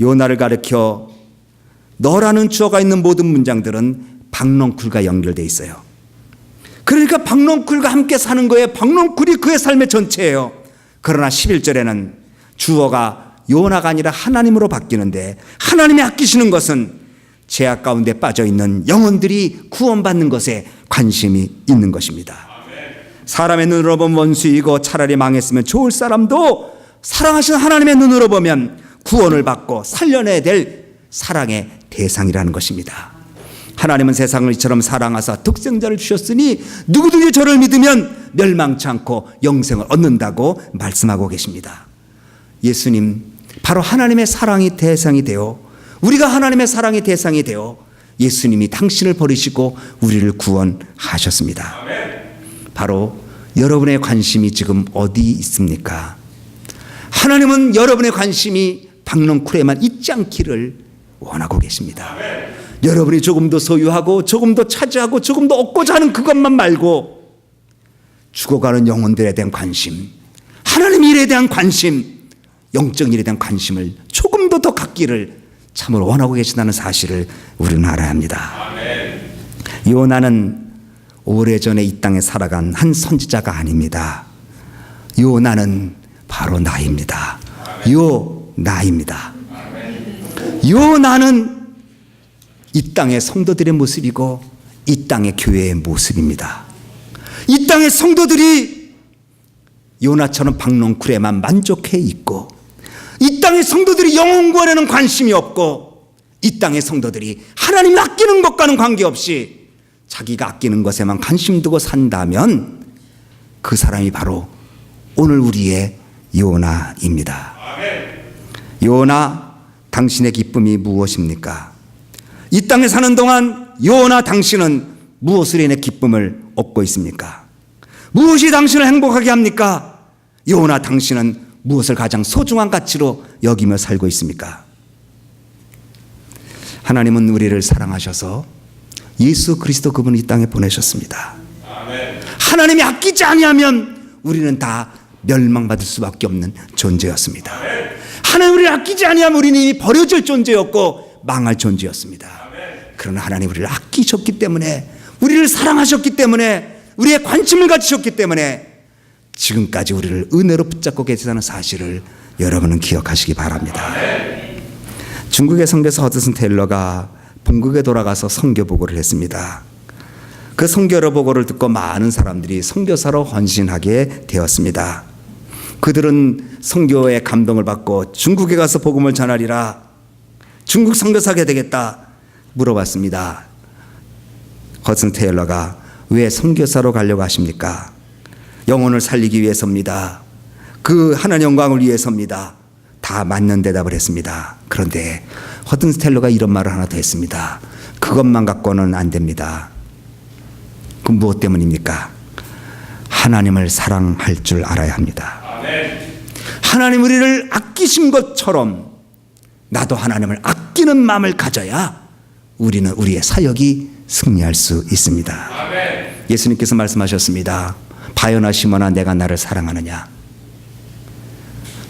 요나를 가리켜 너라는 주어가 있는 모든 문장들은 박넝쿨과 연결돼 있어요. 그러니까 박넝쿨과 함께 사는 거예요. 박넝쿨이 그의 삶의 전체예요. 그러나 11절에는 주어가 요나가 아니라 하나님으로 바뀌는데 하나님이 아끼시는 것은 죄악 가운데 빠져 있는 영혼들이 구원받는 것에 관심이 있는 것입니다. 사람의 눈으로 보면 원수이고 차라리 망했으면 좋을 사람도 사랑하시는 하나님의 눈으로 보면 구원을 받고 살려내야 될 사랑의 대상이라는 것입니다. 하나님은 세상을 이처럼 사랑하사 독생자를 주셨으니 누구든지 저를 믿으면 멸망치 않고 영생을 얻는다고 말씀하고 계십니다. 예수님 바로 하나님의 사랑이 대상이 되어 우리가 하나님의 사랑의 대상이 되어 예수님이 당신을 버리시고 우리를 구원하셨습니다. 바로 여러분의 관심이 지금 어디 있습니까? 하나님은 여러분의 관심이 박농쿨에만 있지 않기를 원하고 계십니다. 여러분이 조금 더 소유하고 조금 더 차지하고 조금 더 얻고자 하는 그것만 말고 죽어가는 영혼들에 대한 관심, 하나님 일에 대한 관심, 영적 일에 대한 관심을 조금 더 더 갖기를 참으로 원하고 계신다는 사실을 우리는 알아야 합니다. 요나는 오래전에 이 땅에 살아간 한 선지자가 아닙니다. 요나는 바로 나입니다. 요 나입니다. 요 나는 이 땅의 성도들의 모습이고 이 땅의 교회의 모습입니다. 이 땅의 성도들이 요나처럼 박농쿨에만 만족해 있고 이 땅의 성도들이 영혼 구원에는 관심이 없고 이 땅의 성도들이 하나님 아끼는 것과는 관계없이 자기가 아끼는 것에만 관심 두고 산다면 그 사람이 바로 오늘 우리의 요나입니다. 요나 당신의 기쁨이 무엇입니까? 이 땅에 사는 동안 요나 당신은 무엇을 인해 기쁨을 얻고 있습니까? 무엇이 당신을 행복하게 합니까? 요나 당신은 무엇을 가장 소중한 가치로 여기며 살고 있습니까? 하나님은 우리를 사랑하셔서 예수 그리스도 그분을 이 땅에 보내셨습니다. 하나님이 아끼지 아니하면 우리는 다 멸망받을 수밖에 없는 존재였습니다. 하나님 우리를 아끼지 아니하면 우리는 이미 버려질 존재였고 망할 존재였습니다. 그러나 하나님 우리를 아끼셨기 때문에 우리를 사랑하셨기 때문에 우리의 관심을 가지셨기 때문에 지금까지 우리를 은혜로 붙잡고 계시다는 사실을 여러분은 기억하시기 바랍니다. 중국의 선교사 허드슨 테일러가 본국에 돌아가서 선교 보고를 했습니다. 그 선교 보고를 듣고 많은 사람들이 선교사로 헌신하게 되었습니다. 그들은 선교의 감동을 받고 중국에 가서 복음을 전하리라 중국 선교사가 되겠다 물어봤습니다. 허슨 테일러가 왜 선교사로 가려고 하십니까? 영혼을 살리기 위해서입니다. 그 하나님 영광을 위해서입니다. 다 맞는 대답을 했습니다. 그런데 허든 스텔러가 이런 말을 하나 더 했습니다. 그것만 갖고는 안 됩니다. 그 무엇 때문입니까? 하나님을 사랑할 줄 알아야 합니다. 하나님 우리를 아끼신 것처럼 나도 하나님을 아끼는 마음을 가져야 우리는 우리의 사역이 승리할 수 있습니다. 예수님께서 말씀하셨습니다. 바요나 시모나 내가 나를 사랑하느냐?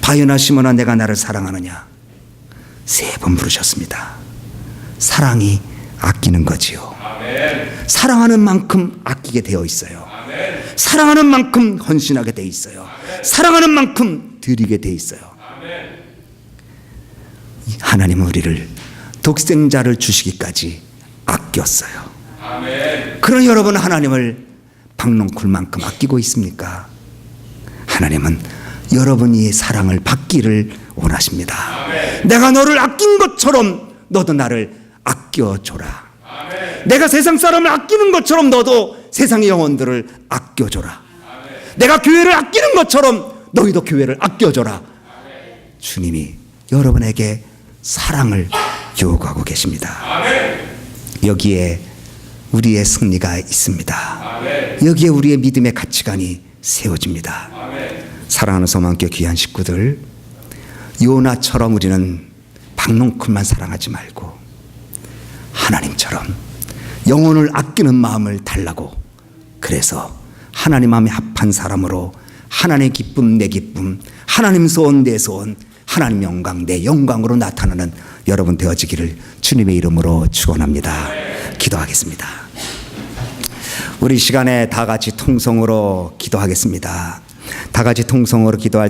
바요나 시모나 내가 나를 사랑하느냐? 세 번 부르셨습니다. 사랑이 아끼는 거지요. 사랑하는 만큼 아끼게 되어 있어요. 사랑하는 만큼 헌신하게 돼 있어요. 사랑하는 만큼 드리게 돼 있어요. 하나님은 우리를 독생자를 주시기까지 아꼈어요. 그런 여러분 하나님을 박농쿨 만큼 아끼고 있습니까? 하나님은 여러분이 사랑을 받기를 원하십니다. 내가 너를 아낀 것처럼 너도 나를 아껴줘라. 내가 세상 사람을 아끼는 것처럼 너도 세상의 영혼들을 아껴줘라. 내가 교회를 아끼는 것처럼 너희도 교회를 아껴줘라. 주님이 여러분에게 사랑을 요구하고 계십니다. 여기에 우리의 승리가 있습니다. 여기에 우리의 믿음의 가치관이 세워집니다. 사랑하는 소망교 귀한 식구들, 요나처럼 우리는 박농쿨만 사랑하지 말고 하나님처럼 영혼을 아끼는 마음을 달라고 그래서 하나님 마음에 합한 사람으로 하나님의 기쁨 내 기쁨 하나님 소원 내 소원 하나님 영광, 내 영광으로 나타나는 여러분 되어지기를 주님의 이름으로 축원합니다. 기도하겠습니다. 우리 시간에 다 같이 통성으로 기도하겠습니다. 다 같이 통성으로 기도할